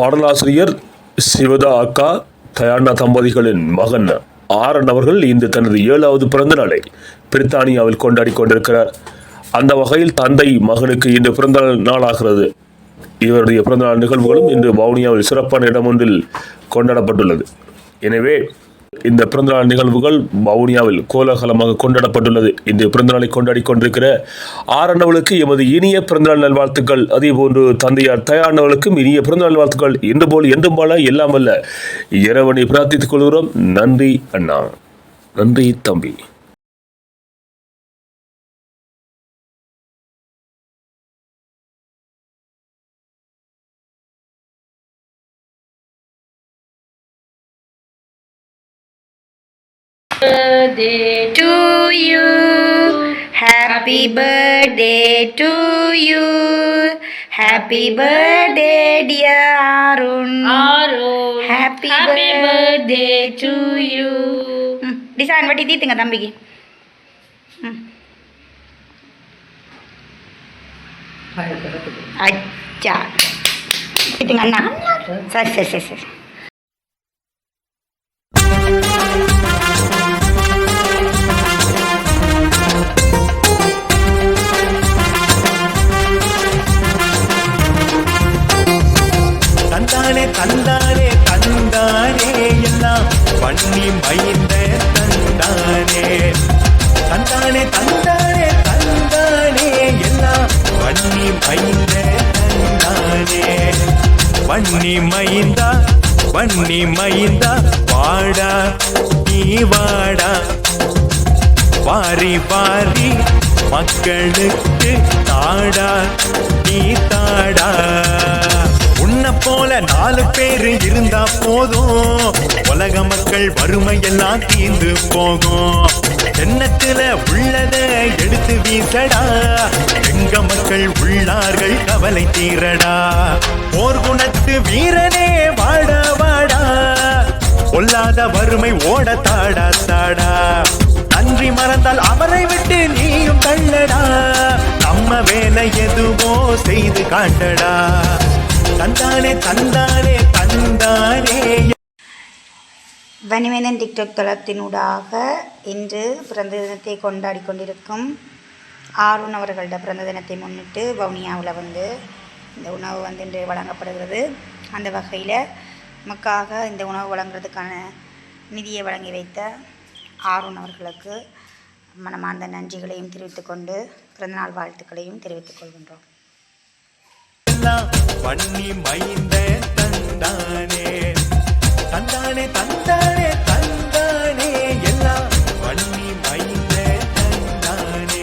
பாடலாசிரியர் சிவதா அக்கா தயானா தம்பதிகளின் மகன் ஆரன் அவர்கள் இன்று தனது ஏழாவது பிறந்த நாளை பிரித்தானியாவில் கொண்டாடி கொண்டிருக்கிறார். அந்த வகையில் தந்தை மகனுக்கு இன்று பிறந்த நாளாகிறது. இவருடைய பிறந்தநாள் நிகழ்வுகளும் இன்று வவுனியாவில் சிறப்பான இடம் ஒன்றில் கொண்டாடப்பட்டுள்ளது. எனவே இந்த பிறந்தநாள் நிகழ்வுகள் வவுனியாவில் கோலாகலமாக கொண்டாடப்பட்டுள்ளது. இந்த பிறந்தநாளை கொண்டாடி கொண்டிருக்கிற ஆறண்ணவளுக்கு எமது இனிய பிறந்தநாள் நல்வாழ்த்துக்கள். அதே போன்று தந்தையார் தயாரினவளுக்கும் இனிய பிறந்தநாள் வாழ்த்துக்கள் என்று போல் என்றும் போல எல்லாம் வல்ல இறைவனை பிரார்த்தித்துக் கொள்கிறோம். நன்றி அண்ணா. நன்றி தம்பி. birthday to you. Happy birthday to you. Happy birthday dear Arun. Arun. Happy, happy birthday to you. Design ಬಟ್ಟಿದ್ದಿ ತಿಂಗ ತಂಬಿಗೆ ಅಚ್ಚ ತಿಂಗ ಅಣ್ಣ ಸರಿ ಸರಿ ಸರಿ ಸರಿ பண்ணி மைந்தா வன்னி மைந்தா வாடா நீ வாடா. வாரி வாரி மக்களுக்கு தாடா நீ தாடா. உன்னை போல நாலு பேரு இருந்தா போதும். உலக மக்கள் வறுமை எல்லாம் தீர்ந்து போகும். எண்ணத்துல உள்ளத எடுத்து வீசடா. எங்க மக்கள் உள்ளார்கள் கவலை தீரடா. போர் குணத்து வீரனே வாடா வாடா. கொல்லாத வறுமை ஓட தாடா தாடா. நன்றி மறந்தால் அவரை விட்டு நீயும் தள்ளடா. நம்ம வேலை எதுவோ செய்து காட்டடா தந்தானே தந்தானே தந்தானே. வனிவேந்தன் டிக்டாக் தளத்தினூடாக இன்று பிறந்த தினத்தை கொண்டாடி கொண்டிருக்கும் ஆர்வன் அவர்களோட பிறந்த தினத்தை முன்னிட்டு வவுனியாவில் வந்து இந்த உணவு வந்து இன்று வழங்கப்படுகிறது. அந்த வகையில் நமக்காக இந்த உணவு வழங்குறதுக்கான நிதியை வழங்கி வைத்த ஆர்வன் அவர்களுக்கு மனமார்ந்த நன்றிகளையும் தெரிவித்துக்கொண்டு பிறந்தநாள் வாழ்த்துக்களையும் தெரிவித்துக் கொள்கின்றோம். பண்ணி மைந்த தந்தானே. தந்தானே தந்தானே தந்தானே. எல்லாம் பண்ணி மைந்த தந்தானே.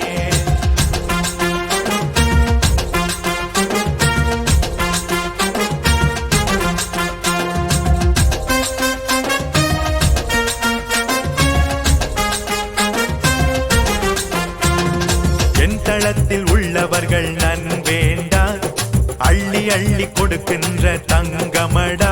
என் தளத்தில் உள்ளவர்கள் நன் வேண்டா. அள்ளி அள்ளி கொடுக்கின்ற தங்கமடா.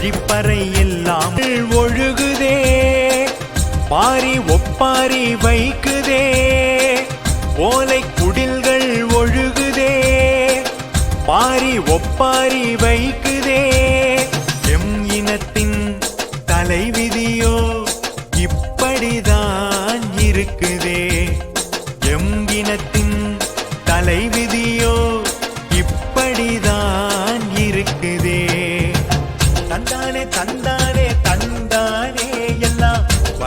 கழிப்பறை எல்லாம் ஒழுகுதே. பாரி ஒப்பாரி வைக்குதே. ஓலை குடில்கள் ஒழுகுதே. பாரி ஒப்பாரி வைக்குதே. எம் இனத்தின் தலைவிதியோ இப்படிதான் இருக்குதே.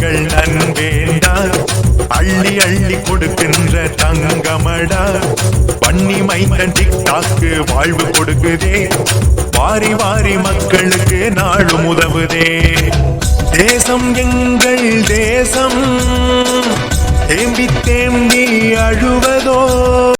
உள்ளவர்கள் நன்வேண்டா அள்ளி அள்ளி கொடுக்கின்ற தங்கமடா. பண்ணி மைந்தன் டிக்டாக்கு வாழ்வு கொடுக்குதே. வாரி வாரி மக்களுக்கு நாளும் உதவுதே. தேசம் எங்கள் தேசம். தேம்பி தேம்பி அழுவதோ.